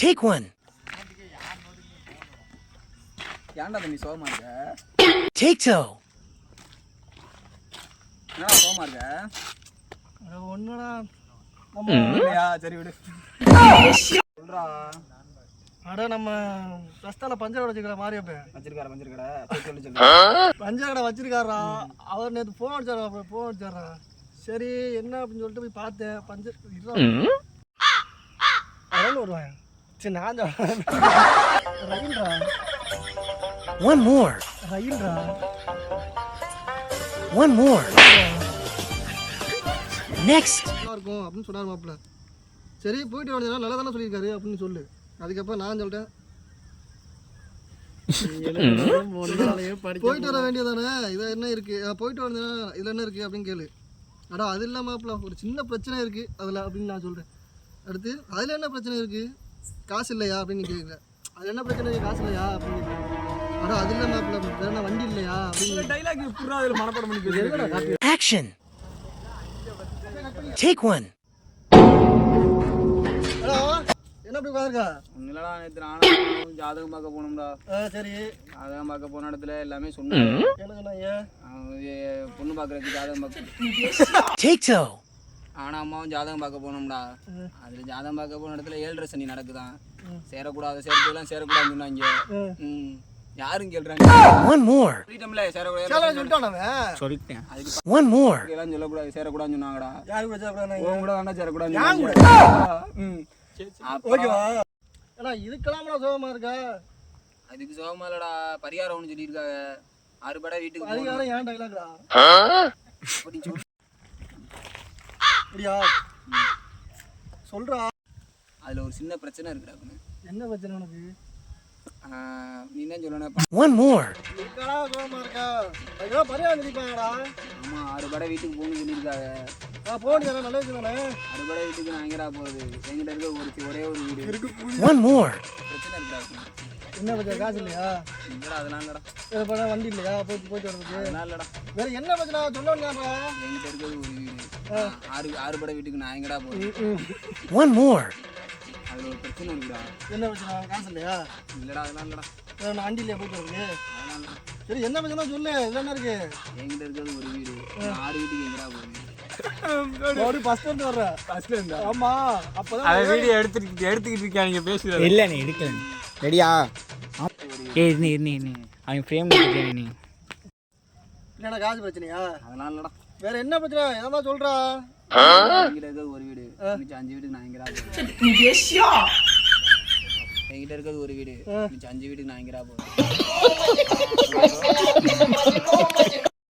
Take one. ஏன்டா தம்பி சோகமா இருக்க? Take two. என்னடா சோகமா இருக்க? இல்லையா? சரி விடு. சொல்றா. அட நம்ம ரஸ்தால பஞ்சர் கடை வச்சுக்கிற மாரியப்ப. வச்சிருக்காரா வச்சிருக்கடா போய் சொல்லி சொல்லு. பஞ்சர் கடை வச்சிருக்காரா அவர் நேற்று ஃபோன் அடிச்சாரா அப்புறம் ஃபோன் அடிச்சாரா சரி என்ன அப்படின்னு சொல்லிட்டு போய் பார்த்தேன். பஞ்சர் அதனால வருவாங்க சரி நான். ரயில்ரா One more. ரயில்ரா One more. Next. நல்லா இருக்கும் அப்படின்னு சொன்னார் மாப்பிள்ள. சரி போயிட்டு வந்தீங்கன்னா நல்லா தானே சொல்லியிருக்காரு அப்படின்னு சொல்லு. அதுக்கப்புறம் நான் சொல்லிட்டேன். போயிட்டு வர வேண்டியதானே? இதில் என்ன இருக்கு? போயிட்டு வந்தேன்னா இதில் என்ன இருக்கு அப்படின்னு கேளு. அடா அது இல்லாம மாப்பிள்ள. ஒரு சின்ன பிரச்சனை இருக்கு அதில் அப்படின்னு நான் சொல்றேன். அடுத்து அதில் என்ன பிரச்சனை இருக்கு? காசு இல்லையா அப்படின்னு கேட்கல அதில் என்ன பிரச்சனை? காசு இல்லையா அப்படின்னு அடா அது இல்லை மாப்பிள்ள வேற என்ன வண்டி இல்லையா அப்படின்னு டைலாக் புறா அதுல மனப்பாடம் பண்ணி Action. Take one. ஹலோ என்ன அப்படி உட்காந்துருக்கா நானும் ஜாதகம் பார்க்க போனோம்டா. சரி. ஜாதகம் பார்க்க போன இடத்துல எல்லாமே சொன்னாங்க. பொண்ணு பார்க்கறதுக்கு ஜாதகம் பார்க்க ஆனா அம்மாவும் ஜாதகம் பார்க்க போனோம்டா அதுல ஜாதகம் பார்க்க போன இடத்துல ஏழரை சனி நடக்குதான் சேரக்கூடாது சேர்க்கையெல்லாம் சேரக்கூடாதுன்னு சொன்னாங்க. ம். யாரும் கேள்றாங்க. சொல்லிட்டோம்ல சேரக்கூடாது சொல்லிட்டான் சொல்லிட்டேன். அதுக்கு. எல்லாம் சொல்லக்கூடாது சேரக்கூடாதுன்னு சொன்னாங்கடா. யாரு கூட உன் கூட யான் சொன்னாங்க. ம். ஓகேவா? இதுக்கெல்லாம் சோகமா இருக்கா? அதுக்கு சோகமா இல்லடா. பரிகாரம் ஒன்று சொல்லியிருக்காங்க. அறுபடை வீட்டுக்கு ஏன் டைலாக்டா அப்படியா? சொல்றா. அதுல ஒரு சின்ன பிரச்சனை இருக்குடா கண்ணு. என்ன பிரச்சனை உனக்கு? நீ என்ன சொல்லணும் One more. இதுக்கெல்லாம் சோகமா இருக்கா? அதுக்கெல்லாம் நினைப்பாங்கடா வீட்டுக்கு போகணும்னு சொல்லியிருக்காங்க. நான் போன் தானே நல்ல தானே? வீட்டுக்கு நான் எங்கடா போறது? எங்கிட்ட இருக்க ஒரு ஒரே ஒரு வீடு. பிரச்சனை இருக்குடா கண்ணு. என்ன பிரச்சனை காசு இல்லையா? இல்லடா அதெல்லாம் இல்லடா. வேற பண்ண வண்டி இல்லையா? போயிட்டு போயிட்டு வர்றதுக்கு அதெல்லாம் இல்லடா. வேற என்ன பிரச்சனை? சொல்ல எங்கிட்ட இருக்கிறது ஒரு வீடு ஆறு ஆறுபடை வீட்டுக்கு நான் எங்கடா போறது? One more. அதுல ஒரு பிரச்சனை இருக்குடா. என்ன பிரச்சனை? காசு இல்லையா? இல்லடா அதெல்லாம் இல்லடா. வேற நான் வண்டி இல்லையா போயிட்டு இல்லடா. சரி என்ன பிரச்சனை சொல்லு. இதுல என்ன இருக்கு? என்கிட்ட இருக்கிறது ஒரு வீடு. ஆறு வர்ற. ஃபர்ஸ்ட்ல இருந்தா. ஆமா அப்பதான் வீடியோ எடுத்துட்டு எடுத்துக்கிட்டு இருக்காங்க பேசுறது? இல்லை நீ எடுக்கல. ரெடியா? ஏ அவன் ஃப்ரேம் கொடுத்துருக்கேன் நீ? இல்லைடா காசு பிரச்சனையா? இல்லடா வேற என்ன பிரச்சனை? எதாவது சொல்றா? என்கிட்ட இருக்கிறது ஒரு வீடு. மிச்சம் அஞ்சு வீட்டுக்கு நான் எங்கடா என்கிட்ட இருக்கிறது ஒரு வீடு. மிச்சம் அஞ்சு வீட்டுக்கு நான் எங்கடா போறது?